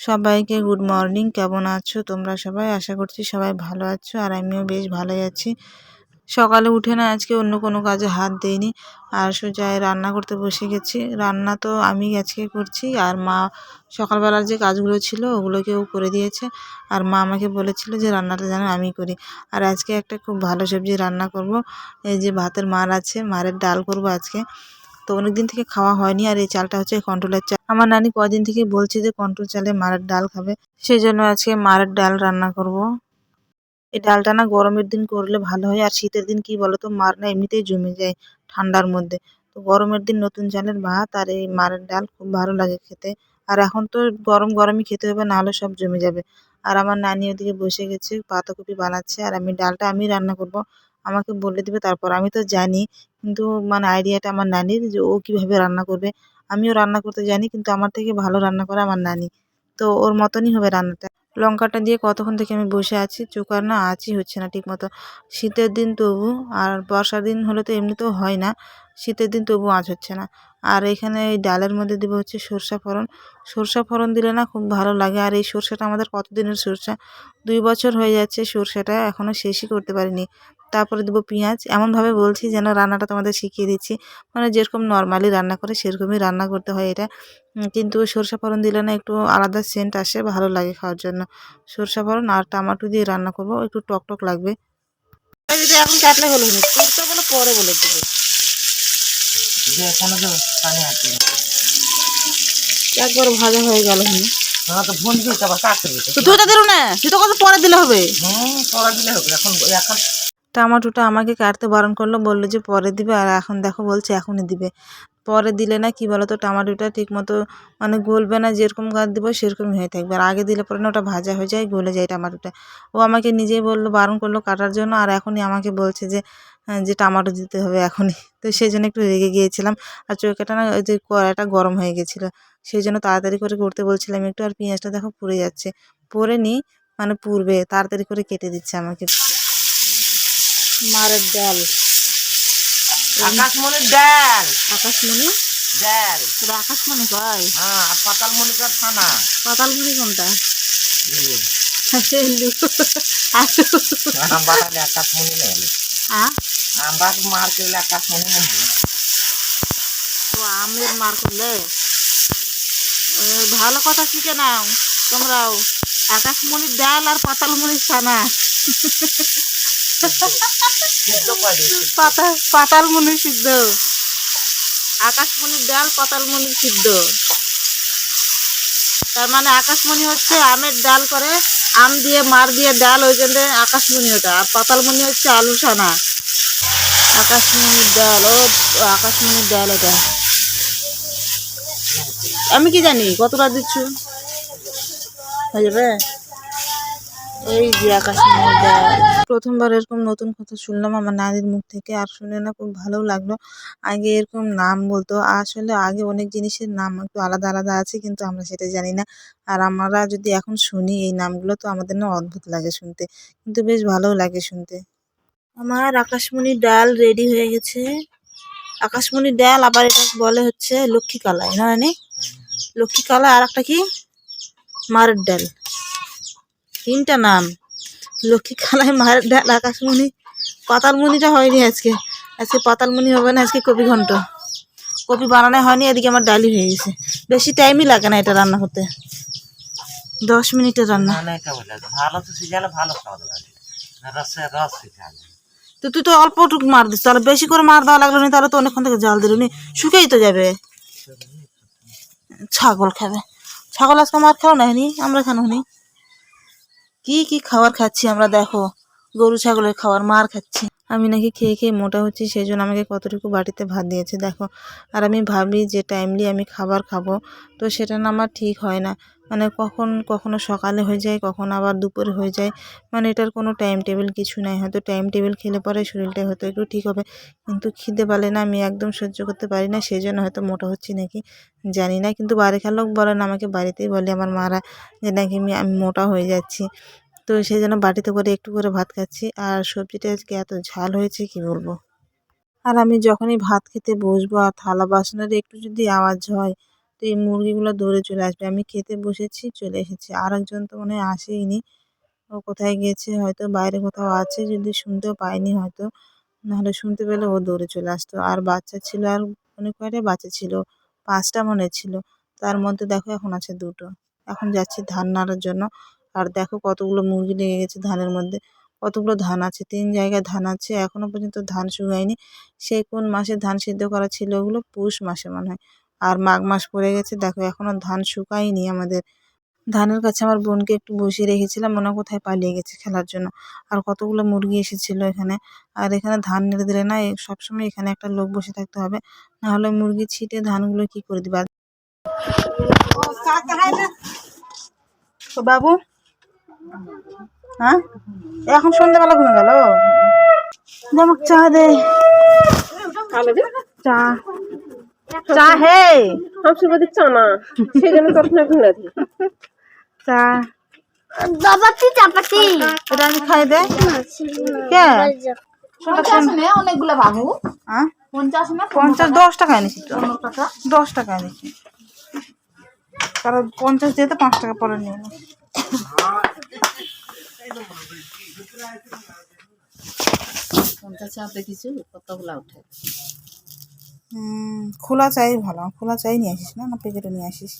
সবাইকে good morning. কেমন আছো তোমরা সবাই? আশা করছি সবাই ভালো আছো আর আমিও বেশ ভালোই আছি। সকালে উঠে না আজকে অন্য কোনো কাজে হাত দেইনি। আর সোজায় রান্না করতে বসে গেছি। রান্না তো আমি আজকে করছি আর মা সকালবেলার যে কাজগুলো ছিল ওগুলোকেও করে দিয়েছে। আর মা আমাকে বলেছিল যে রান্নাটা যেন আমি করি। আর আজকে একটা খুব ভালো সবজি রান্না করব। এই যে ভাতের মার আছে, মারের ডাল করব আজকে। তো অনেক দিন থেকে খাওয়া হয়নি আর এই চালটা হচ্ছে কন্ট্রোলের চাল। আমার নানি কদিন থেকে বলছে যে কন্ট্রোল চালে মারের ডাল খাবে সেই জন্য আজকে মারের ডাল রান্না করব। এই ডালটা না গরমের দিন করলে ভালো হয়, আর শীতের দিন কি বলতো, মার না এমনিতেই জমে যায় ঠান্ডার মধ্যে। তো গরমের দিন নতুন চালের ভাত আর এই মারের ডাল খুব ভালো লাগে খেতে। আর এখন তো গরম গরমই খেতে হবে নাহলে সব জমে যাবে। আর আমার নানি ওদিকে বসে গেছে, পাতাকপি বানাচ্ছে, আর আমি ডালটা আমি রান্না করব। আমাকে বলে দেবে, তারপর আমি তো জানি, কিন্তু মানে আইডিয়াটা আমার নানির যে ও কীভাবে রান্না করবে। আমিও রান্না করতে জানি, কিন্তু আমার থেকে ভালো রান্না করে আমার নানি। তো ওর মতনই হবে রান্নাটা। লঙ্কাটা দিয়ে কতক্ষণ থেকে আমি বসে আছি চোখ আর না আছি হচ্ছে না ঠিক মতো শীতের দিন তবু, আর বর্ষার দিন হলে তো এমনিতেও হয় না। শীতের দিন তবু আঁচ হচ্ছে না। আর এখানে এই ডালের মধ্যে দেবো হচ্ছে সরষা ফোড়ন। সরষা ফোড়ন দিলে না খুব ভালো লাগে। আর এই সরষাটা আমাদের কতদিনের সরষা? দুই বছর হয়ে যাচ্ছে সরষাটা এখনও শেষই করতে পারিনি। তারপরে দেবো পেঁয়াজ। এমনভাবে বলছি যেন রান্নাটা তোমাদের শিখিয়ে দিচ্ছি। মানে যেরকম নর্মালি রান্না করে সেরকমই রান্না করতে হয় এটা। কিন্তু সরষা ফোড়ন দিলে না একটু আলাদা সেন্ট আসে ভালো লাগে খাওয়ার জন্য। সরষা ফোড়ন আর টমাটো দিয়ে রান্না করব। একটু টক টক লাগবে। এখন কাটলে হলো না। পরে বলে দেবো। তো পানি আছে। একবার ভাজা হয়ে গেল হুম। তো ফোন দিতে আবার কাটতে তো তুই দিল না? তুই তো কত পরে দিলে হবে। হুম তোরা দিলে হবে। এখন এখন টমাটোটা আমাকে কাটতে বারণ করল বলল যে পরে দিবে আর এখন দেখো বলছে এখনই দিবে। পরে দিলে না কি বলো তো টমাটোটা ঠিক মতো মানে গলবে না যেরকম গাছ দেবো সেরকমই হয়ে থাকবে। আর আগে দিলে পরে না ওটা ভাজা হয়ে যায় গলে যায় টমাটোটা ও আমাকে নিজেই বলল বারণ করল কাটার জন্য আর এখনই আমাকে বলছে যে হ্যাঁ, যে টমাটো দিতে হবে এখনই। তো সেই জন্য একটু রেগে গিয়েছিলাম। আর চৌকাটা না ওই যে কড়াইটা গরম হয়ে গেছিল। সেই জন্য তাড়াতাড়ি করে করতে বলছিলাম একটু আর পেঁয়াজটা দেখো পুড়ে যাচ্ছে। পরে নি মানে পুড়বে। তাড়াতাড়ি করে কেটে দিচ্ছে আমাকে। মারের ডাল। আকাশমণির ডাল। আকাশমণি? ডাল। আকাশমণি কয়? হ্যাঁ আর পাতাল মনিকার থানা পাতালমণি কোনটা? আকাশমণি করলে আকাশমণি নেই ও আমের মার করলে ভালো কথা শিখে নাও তোমরাও। আকাশমণির ডাল আর পাতালমণির ছানা। সিদ্ধ করে পাতা পাতালমণি সিদ্ধ। আকাশমণির ডাল পাতালমণি সিদ্ধ। তার মানে আকাশমণি হচ্ছে আমের ডাল করে আম দিয়ে, মার দিয়ে ডাল ওই জন্য আকাশমণি ওটা আর পাতালমণি হচ্ছে আলু সানা আকাশমণির ডাল, ও আকাশমণির ডাল ওটা আমি কি জানি? কতটা দিচ্ছ? হয়ে যাবে? এই যে ডাল প্রথমবার এরকম নতুন কথা শুনলাম, আমার নানির মুখ থেকে। আর শুনে না খুব ভালো লাগল। আগে এরকম নাম বলতো। আসলে আগে অনেক জিনিসের নাম একটু আলাদা আলাদা আছে, কিন্তু আমরা সেটা জানি না। আর আমরা যদি এখন শুনি এই নামগুলো, তো আমাদের না অদ্ভুত লাগে শুনতে। কিন্তু বেশ ভালোও লাগে শুনতে। আমার আকাশমণির ডাল রেডি হয়ে গেছে। আকাশমণির ডাল আবার এটা বলে হচ্ছে লক্ষ্মী কালাই, না নানি লক্ষ্মী কালাই আর একটা কি? মারের ডাল। তিনটা নাম। লক্ষ্মী মারের ডাল আকাশমণি পাতালমণিটা হয়নি আজকে। আজকে পাতালমণি হবে না আজকে কপি ঘন্ট। কপি বানানো হয়নি এদিকে আমার ডালি হয়ে গেছে। বেশি টাইমই লাগে না এটা রান্না করতে। দশ মিনিটের রান্না। তো তুই তো অল্প টুক মার দিস তাহলে বেশি করে মার দেওয়া লাগল না তাহলে তো অনেকক্ষণ থেকে জাল দিল নি। শুকেই তো যাবে। ছাগল খাবে। ছাগল আজকে মার খাও না আমরা খানো নি। কি কি খাবার খাচ্ছি আমরা, দেখো। গরু, ছাগলের খাবার, মার খাচ্ছি। আমি নাকি খেয়ে খেয়ে মোটা হচ্ছি, সেই জন্য আমাকে কতটুকু বাটিতে ভাত দিয়েছে, দেখো। আর আমি ভাবি যে টাইমলি আমি খাবার খাব, তো সেটা না আমার ঠিক হয় না। মানে কখন, কখনো সকালে হয়ে যায়, কখন আবার দুপুরে হয়ে যায়। মানে এটার কোনো টাইম টেবিল কিছু নাই। হয়তো টাইম টেবিল খেলে পরে শরীরটা হয়তো একটু ঠিক হবে। কিন্তু খিদে পালে না আমি একদম সহ্য করতে পারি না। সেই জন্য হয়তো মোটা হচ্ছি নাকি, জানি না। কিন্তু বাড়িখার লোক বলেন আমাকে বাড়িতেই বলে আমার মারা যে নাকি আমি আমি মোটা হয়ে যাচ্ছি। তো সেই জন্য বাটিতে করে একটু করে ভাত খাচ্ছি। আর সবজিটা আজকে এত ঝাল হয়েছে, কি বলব? আর আমি যখনই ভাত খেতে বসবো, আর থালা বাসনের একটু যদি আওয়াজ হয় তো এই মুরগিগুলো দৌড়ে চলে আসবে। আমি খেতে বসেছি, চলে এসেছি। আর একজন তো মনে হয় আসেইনি। ও কোথায় গেছে হয়তো বাইরে কোথাও আছে যদি শুনতেও পায়নি হয়তো। নাহলে শুনতে পেলে ও দৌড়ে চলে আসতো। আর বাচ্চা ছিল আর অনেক কয়টা বাচ্চা ছিল? পাঁচটা মনে ছিল। তার মধ্যে দেখো এখন আছে দুটো। এখন যাচ্ছি ধান নাড়ার জন্য। আর দেখো কতগুলো মুরগি লেগে গেছে ধানের মধ্যে। কতগুলো ধান আছে? তিন জায়গায় ধান আছে। এখনও পর্যন্ত ধান শুকায়নি। সেই কোন মাসে ধান সিদ্ধ করা ছিল ওগুলো পৌষ মাসে মনে হয়। আর মাঘ মাস পড়ে গেছে দেখো এখনও ধান শুকায়নি আমাদের। ধানের কাছে আমার বোনকে একটু বসিয়ে রেখেছিলাম মনে কোথায় পালিয়ে গেছে খেলার জন্য। আর কতগুলো মুরগি এসেছিল এখানে। আর এখানে ধান নেড়ে দিলে না সবসময় এখানে একটা লোক বসে থাকতে হবে। না হলে মুরগি ছিটে ধানগুলো কি করে দিবে? বাবু? হ্যাঁ? এখন সন্ধ্যাবেলা ঘুমে গেল? চা দে। চা। চা হে। সবসময় দিচ্ছ না? সেই জন্য তোর ফোনে ফোনে দিই চা বাবাতি চাপাতি? এটা আমি খাই দে। কে? অনেকগুলো বাবু হ্যাঁ পঞ্চাশ দশ টাকা এনেছি তো। দশ টাকা এনেছি। কারণ পঞ্চাশ দিয়ে তো পাঁচ টাকা পরে নিয়ে নে। পঞ্চাশ চাপে কিছু কতগুলা উঠে? খোলা চাই ভালো খোলা চাই নিয়ে আসিস না? না প্যাকেটও নিয়ে আসিস?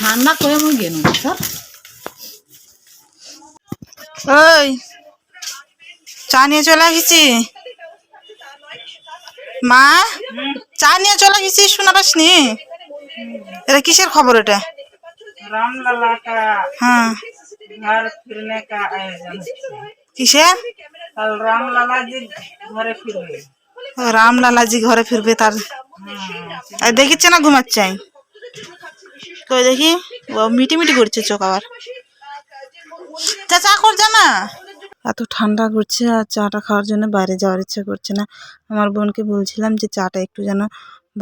ঠান্ডা করে আমি গেল স্যার ওই চা নিয়ে চলে আসিছি মা চা নিয়ে চলে আসিছি শোনা পাসনি এটা কিসের খবর এটা? রামলালা কা হ্যাঁ। ঘর ফিরনে কা আয়োজন কিসের রামলালাজি ঘরে ফিরবে। তার। দেখিচ্ছে না ঘুমাচ্ছে? তো দেখি? মিটি মিটি করছে চোখ আবার। চা করছে না। এত ঠান্ডা করছে আর চাটা খাওয়ার জন্য বাইরে যাওয়ার ইচ্ছা করছে না। আমার বোনকে বলছিলাম যে চাটা একটু যেন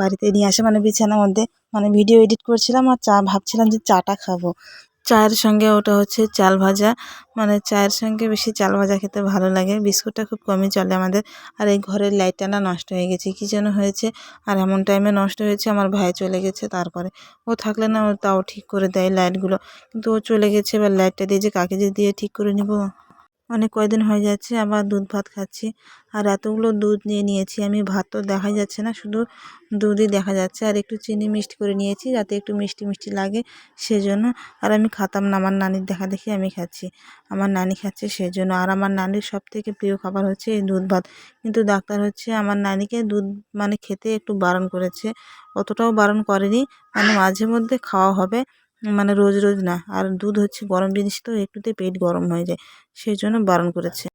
বাড়িতে নিয়ে আসে মানে বিছানার মধ্যে। মানে ভিডিও এডিট করছিলাম আর চা ভাবছিলাম যে চাটা খাব। চায়ের সঙ্গে ওটা হচ্ছে চাল ভাজা। মানে চায়ের সঙ্গে বেশি চাল ভাজা খেতে ভালো লাগে। বিস্কুটটা খুব কমই চলে আমাদের। আর এই ঘরের লাইটটা না নষ্ট হয়ে গেছে। কী যেন হয়েছে। আর এমন টাইমে নষ্ট হয়েছে, আমার ভাই চলে গেছে তারপরে। ও থাকলে না ও তাও ঠিক করে দেয় লাইটগুলো কিন্তু ও চলে গেছে, এবার লাইটটা দিয়ে যে কাকে যে দিয়ে ঠিক করে নিব? অনেক কয়দিন হয়ে যাচ্ছে, আবার দুধ ভাত খাচ্ছি। আর এতগুলো দুধ নিয়ে নিয়েছি আমি, ভাত তো দেখাই যাচ্ছে না, শুধু দুধই দেখা যাচ্ছে। আর একটু চিনি মিষ্টি করে নিয়েছি, যাতে একটু মিষ্টি মিষ্টি লাগে সেজন্য। আর আমি খাতাম না, আমার নানির দেখা দেখি আমি খাচ্ছি, আমার নানি খাচ্ছে সেজন্য। আর আমার নানির সব থেকে প্রিয় খাবার হচ্ছে এই দুধ ভাত। কিন্তু ডাক্তার হচ্ছে, আমার নানিকে দুধ মানে খেতে একটু বারণ করেছে, অতটাও বারণ করেনি। মানে মাঝে মধ্যে খাওয়া হবে মানে রোজ রোজ না। আর দুধ হচ্ছে গরম জিনিস তো, একটুতে পেট গরম হয়ে যায়। সেই জন্য বারণ করেছে।